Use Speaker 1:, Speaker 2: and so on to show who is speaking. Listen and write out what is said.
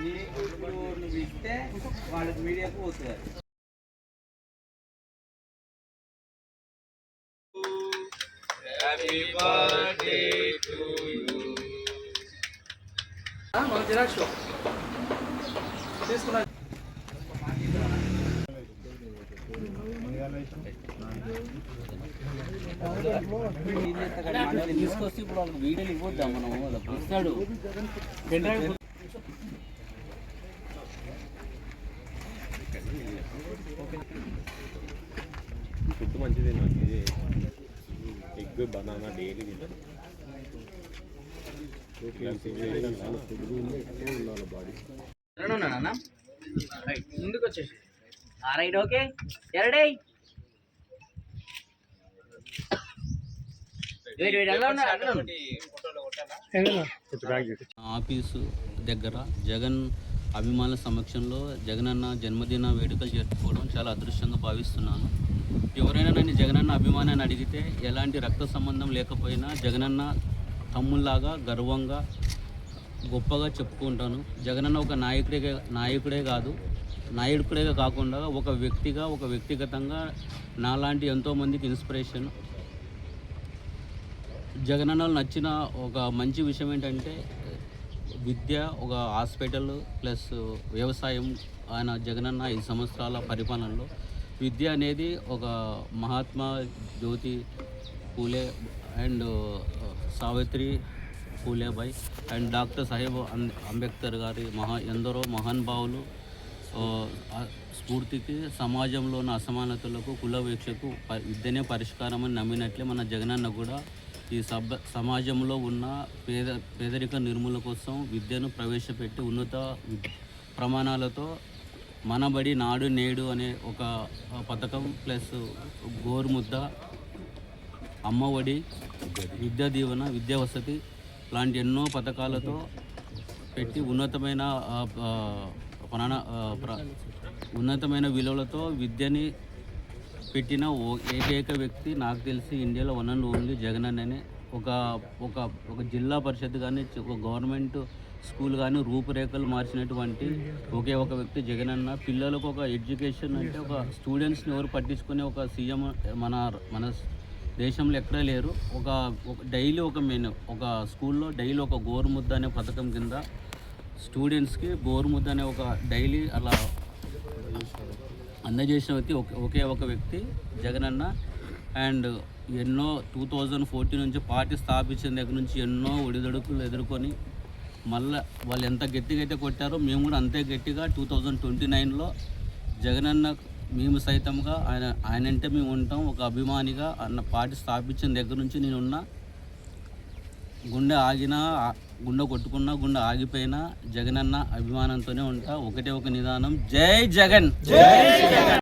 Speaker 1: నీకు ఇప్పుడు నువ్వు ఇస్తే వాళ్ళకి మీడియాకు పోతుంది.
Speaker 2: మన జిరాక్స్ తీసుకున్నా
Speaker 1: తీసుకొస్తే ఇప్పుడు వాళ్ళకి వీడియోలు ఇవ్వద్దా మనం. వాళ్ళకి వస్తాడు పెన్ డ్రైవ్
Speaker 3: ఫుడ్ మంచిది నాకు. ఇది ఎగ్ బనానా డైలీ తింటాను
Speaker 1: ఉన్నానా
Speaker 2: ముందుకు వచ్చేసి
Speaker 1: రైట్ ఓకే ఎరడే.
Speaker 4: ఆఫీసు దగ్గర జగన్ అభిమానుల సమక్షంలో జగనన్న జన్మదిన వేడుకలు జరుపుకోవడం చాలా అదృష్టంగా భావిస్తున్నాను. ఎవరైనా నన్ను జగనన్న అభిమానాన్ని అడిగితే ఎలాంటి రక్త సంబంధం లేకపోయినా జగనన్న తమ్ముల్లాగా గర్వంగా గొప్పగా చెప్పుకుంటాను. జగనన్న ఒక నాయకుడే నాయకుడే కాదు నాయకుడే కాకుండా ఒక వ్యక్తిగా ఒక వ్యక్తిగతంగా నాలాంటి ఎంతోమందికి ఇన్స్పిరేషన్. జగనన్నలు నచ్చిన ఒక మంచి విషయం ఏంటంటే విద్య ఒక హాస్పిటల్ ప్లస్ వ్యవసాయం ఆయన జగనన్న ఐదు సంవత్సరాల పరిపాలనలో విద్య అనేది ఒక Mahatma Jyoti Phule and Savitri Phulebai and doctor Saheb Ambedkar గారి మహా ఎందరో మహానుభావులు స్ఫూర్తికి సమాజంలో ఉన్న అసమానతలకు కుల వీక్షకు విద్యనే పరిష్కారం అని నమ్మినట్లే మన జగనన్న కూడా ఈ సభ సమాజంలో ఉన్న పేద పేదరిక నిర్మూలన కోసం విద్యను ప్రవేశపెట్టి ఉన్నత ప్రమాణాలతో మనబడి నాడు నేడు అనే ఒక పథకం ప్లస్ గోరుముద్ద అమ్మఒడి విద్యా దీవెన విద్యా వసతి లాంటి ఎన్నో పథకాలతో పెట్టి ఉన్నతమైన ప్రాణ ఉన్నతమైన విలువలతో విద్యని పెట్టిన ఓ ఏకైక వ్యక్తి నాకు తెలిసి ఇండియాలో వన్ అండ్ ఓన్లీ జగన్ అనే ఒక ఒక ఒక జిల్లా పరిషత్ కానీ ఒక గవర్నమెంట్ స్కూల్ కానీ రూపురేఖలు మార్చినటువంటి ఒకే ఒక వ్యక్తి జగన్ అన్న. పిల్లలకు ఒక ఎడ్యుకేషన్ అంటే ఒక స్టూడెంట్స్ని ఎవరు పట్టించుకునే ఒక సీఎం మన మన దేశంలో ఎక్కడా లేరు. ఒక ఒక డైలీ ఒక మెను ఒక స్కూల్లో డైలీ ఒక గోరుముద్ద అనే పథకం కింద స్టూడెంట్స్కి గోరుముద్ద అనే ఒక డైలీ అలా అందజేసిన వ్యక్తి ఒకే ఒకే ఒక వ్యక్తి జగనన్న అండ్ ఎన్నో టూ థౌజండ్ ఫోర్టీన్ నుంచి పార్టీ స్థాపించిన దగ్గర నుంచి ఎన్నో ఒడిదొడుకులు ఎదుర్కొని మళ్ళీ వాళ్ళు ఎంత గట్టిగా అయితే కొట్టారో మేము కూడా అంతే గట్టిగా టూ థౌజండ్ ట్వంటీ నైన్లో జగనన్న మేము సైతంగా ఆయన ఆయనంటే మేము ఉంటాం ఒక అభిమానిగా అన్న పార్టీ స్థాపించిన దగ్గర నుంచి నేనున్నా. గుండె ఆగినా గుండె కొట్టుకున్నా గుండె ఆగిపోయినా జగనన్న అభిమానంతోనే ఉంటా. ఒకటే ఒక నిదానం. జై జగన్! జై జగన్!